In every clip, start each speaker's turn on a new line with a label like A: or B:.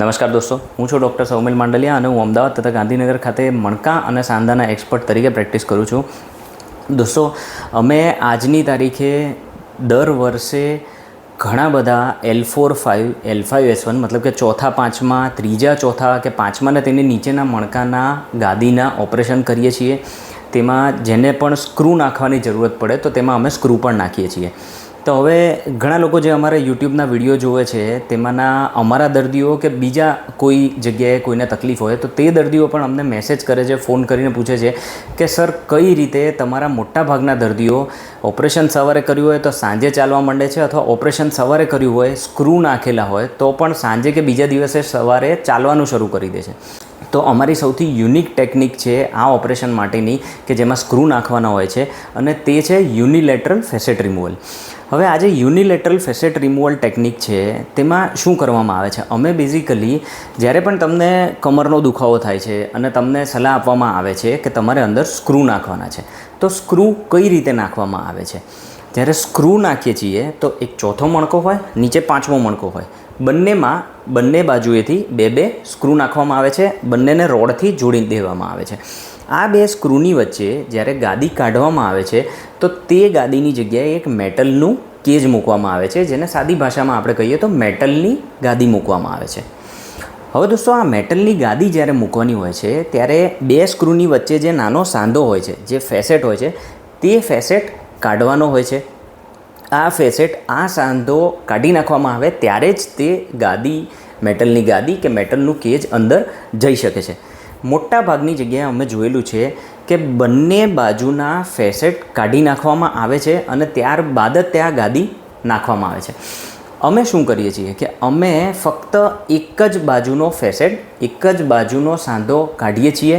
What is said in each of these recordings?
A: નમસ્કાર દોસ્તો, હું છું ડૉક્ટર સૌમિલ માંડલિયા અને હું અમદાવાદ તથા ગાંધીનગર ખાતે મણકા અને સાંધાના એક્સપર્ટ તરીકે પ્રેક્ટિસ કરું છું. દોસ્તો, અમે આજની તારીખે દર વર્ષે ઘણા બધા L four five L five S one મતલબ કે ચોથા પાંચમા, ત્રીજા ચોથા કે પાંચમા ને તેની નીચેના મણકાના ગાદીના ઓપરેશન કરીએ છીએ. તેમાં જેને પણ સ્ક્રૂ નાખવાની જરૂરત પડે તો તેમાં અમે સ્ક્રૂ પણ નાખીએ છીએ. તો હવે ઘણા લોકો જે અમારા યુટ્યુબના વીડિયો જોવે છે, તેમાંના અમારા દર્દીઓ કે બીજા કોઈ જગ્યાએ કોઈને તકલીફ હોય, તો તે દર્દીઓ પણ અમને મેસેજ કરે છે ફોન કરીને પૂછે છે કે, સર, કઈ રીતે તમારા મોટા ભાગના દર્દીઓ ઓપરેશન સવારે કર્યું હોય તો સાંજે ચાલવા માંડે છે અથવા ઓપરેશન સવારે કર્યું હોય સ્ક્રૂ નાખેલા હોય, તો પણ સાંજે કે બીજા દિવસે સવારે ચાલવાનું શરૂ કરી દે છે? તો અમારી સૌથી યુનિક ટેકનિક છે આ ઓપરેશન માટેની કે જેમાં સ્ક્રૂ નાખવાના હોય છે અને તે છે યુનિલેટરલ ફેસેટ રિમૂવલ. હવે આજે યુનિલેટરલ ફેસેટ રિમૂવલ ટેકનિક છે, તેમાં શું કરવામાં આવે છે? અમે બેઝિકલી જ્યારે પણ તમને કમરનો દુખાવો થાય છે અને તમને સલાહ આપવામાં આવે છે કે તમારે અંદર સ્ક્રૂ નાખવાના છે, તો સ્ક્રૂ કઈ રીતે નાખવામાં આવે છે? જ્યારે સ્ક્રૂ નાખીએ છીએ, તો એક ચોથો મણકો હોય, નીચે પાંચમો મણકો હોય બંનેમાં બંને બાજુએથી બે બે સ્ક્રૂ નાખવામાં આવે છે, બંનેને રોડથી જોડી દેવામાં આવે છે. આ બે સ્ક્રૂની વચ્ચે જ્યારે ગાદી કાઢવામાં આવે છે, તો તે ગાદીની જગ્યાએ એક મેટલનું કેજ મૂકવામાં આવે છે, જેને સાદી ભાષામાં આપણે કહીએ તો મેટલની ગાદી મૂકવામાં આવે છે. હવે દોસ્તો, આ મેટલની ગાદી જ્યારે મૂકવાની હોય છે, ત્યારે બે સ્ક્રૂની વચ્ચે જે નાનો સાંધો હોય છે, જે ફેસેટ હોય છે, તે ફેસેટ કાઢવાનો હોય છે. આ ફેસેટ, આ સાંધો કાઢી નાખવામાં આવે ત્યારે જ તે ગાદી, મેટલની ગાદી કે મેટલનું કેજ અંદર જઈ શકે છે. મોટા ભાગની જગ્યાએ અમે જોયેલું છે કે બંને બાજુના ફેસેટ કાઢી નાખવામાં આવે છે અને ત્યારબાદ જ ત્યાં ગાદી નાખવામાં આવે છે. અમે શું કરીએ છીએ કે અમે ફક્ત એક જ બાજુનો ફેસેટ, એક જ બાજુનો સાંધો કાઢીએ છીએ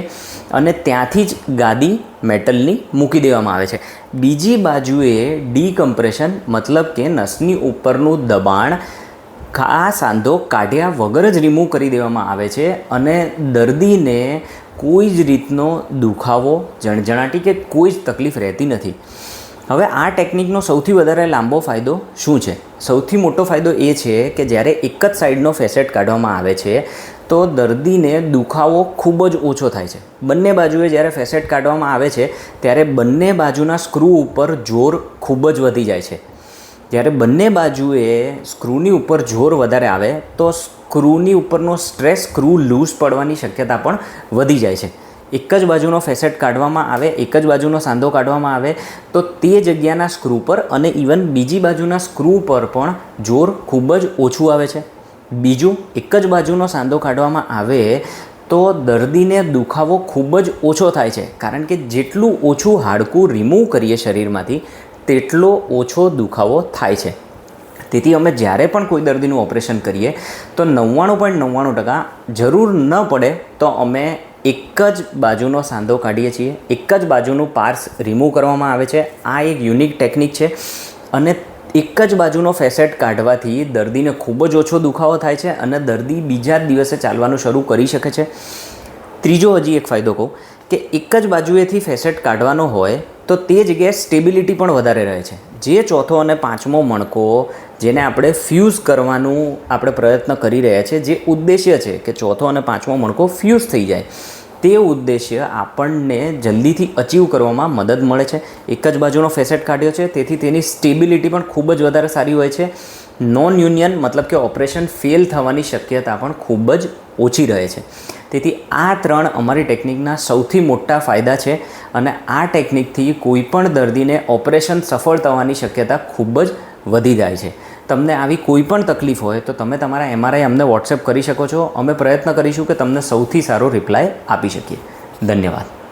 A: અને ત્યાંથી જ ગાદી મેટલની મૂકી દેવામાં આવે છે. બીજી બાજુએ ડીકમ્પ્રેશન મતલબ કે નસની ઉપરનું દબાણ આ સાંધો કાઢ્યા વગર જ રિમૂવ કરી દેવામાં આવે છે અને દર્દીને કોઈ જ રીતનો દુખાવો, જણજણાટી કે કોઈ જ તકલીફ રહેતી નથી. હવે આ ટેકનિકનો સૌથી વધારે લાંબો ફાયદો શું છે? સૌથી મોટો ફાયદો એ છે કે જ્યારે એક જ સાઈડનો ફેસેટ કાઢવામાં આવે છે, તો દર્દીને દુખાવો ખૂબ જ ઓછો થાય છે. બંને બાજુએ જ્યારે ફેસેટ કાઢવામાં આવે છે, ત્યારે બંને બાજુના સ્ક્રૂ ઉપર જોર ખૂબ જ વધી જાય છે. જ્યારે બંને બાજુએ સ્ક્રૂની ઉપર જોર વધારે આવે, તો સ્ક્રૂની ઉપરનો સ્ટ્રેસ સ્ક્રૂ લૂઝ પડવાની શક્યતા પણ વધી જાય છે. એક જ બાજુનો ફેસેટ કાઢવામાં આવે, એક જ બાજુનો સાંધો કાઢવામાં આવે, તો તે જગ્યાના સ્ક્રૂ પર અને ઇવન બીજી બાજુના સ્ક્રૂ પર પણ જોર ખૂબ જ ઓછું આવે છે. બીજું, એક જ બાજુનો સાંધો કાઢવામાં આવે, તો દર્દીને દુખાવો ખૂબ જ ઓછો થાય છે. કારણ કે જેટલું ઓછું હાડકું રિમૂવ કરીએ શરીરમાંથી, તેટલો ઓછો દુખાવો થાય છે. તેથી અમે જ્યારે પણ કોઈ દર્દીનું ઓપરેશન કરીએ, તો નવ્વાણું પોઈન્ટ નવ્વાણું ટકા જરૂર ન પડે તો અમે એક જ બાજુનો સાંધો કાઢીએ છીએ. એક જ બાજુનું પાર્સ રિમૂવ કરવામાં આવે છે. આ એક યુનિક ટેકનિક છે. અને એક જ બાજુનો ફેસેટ કાઢવાથી દર્દીને ખૂબ જ ઓછો દુખાવો થાય છે અને દર્દી બીજા જ દિવસે ચાલવાનું શરૂ કરી શકે છે. ત્રીજો હજી એક ફાયદો કહું કે એક જ બાજુએથી ફેસેટ કાઢવાનો હોય તો તે જગ્યાએ સ્ટેબિલિટી પણ વધારે રહે છે. જે ચોથો અને પાંચમો મણકો જેને આપણે ફ્યુઝ કરવાનું આપણે પ્રયત્ન કરી રહ્યા છીએ જે ઉદ્દેશ્ય છે કે ચોથો અને પાંચમો મણકો ફ્યુઝ થઈ જાય. તે ઉદ્દેશ્ય આપણને જલ્દીથી અચીવ કરવામાં મદદ મળે છે. એક જ બાજુનો ફેસેટ કાઢ્યો છે. તેથી તેની સ્ટેબિલિટી પણ ખૂબ જ વધારે સારી હોય છે. નોન યુનિયન મતલબ કે ઓપરેશન ફેલ થવાની શક્યતા પણ ખૂબ જ ઓછી રહે છે. તેથી આ ત્રણ અમારી ટેકનિકના સૌથી મોટા ફાયદા છે અને આ ટેકનિકથી કોઈપણ દર્દીને ઓપરેશન સફળ થવાની શક્યતા ખૂબ જ વધી જાય છે. તમને આવી કોઈ પણ તકલીફ હોય તો તમે તમારા એમઆરઆઈ અમને વોટ્સએપ કરી શકો છો. અમે પ્રયત્ન કરીશું કે તમને સૌથી સારો રિપ્લાય આપી શકીએ. ધન્યવાદ.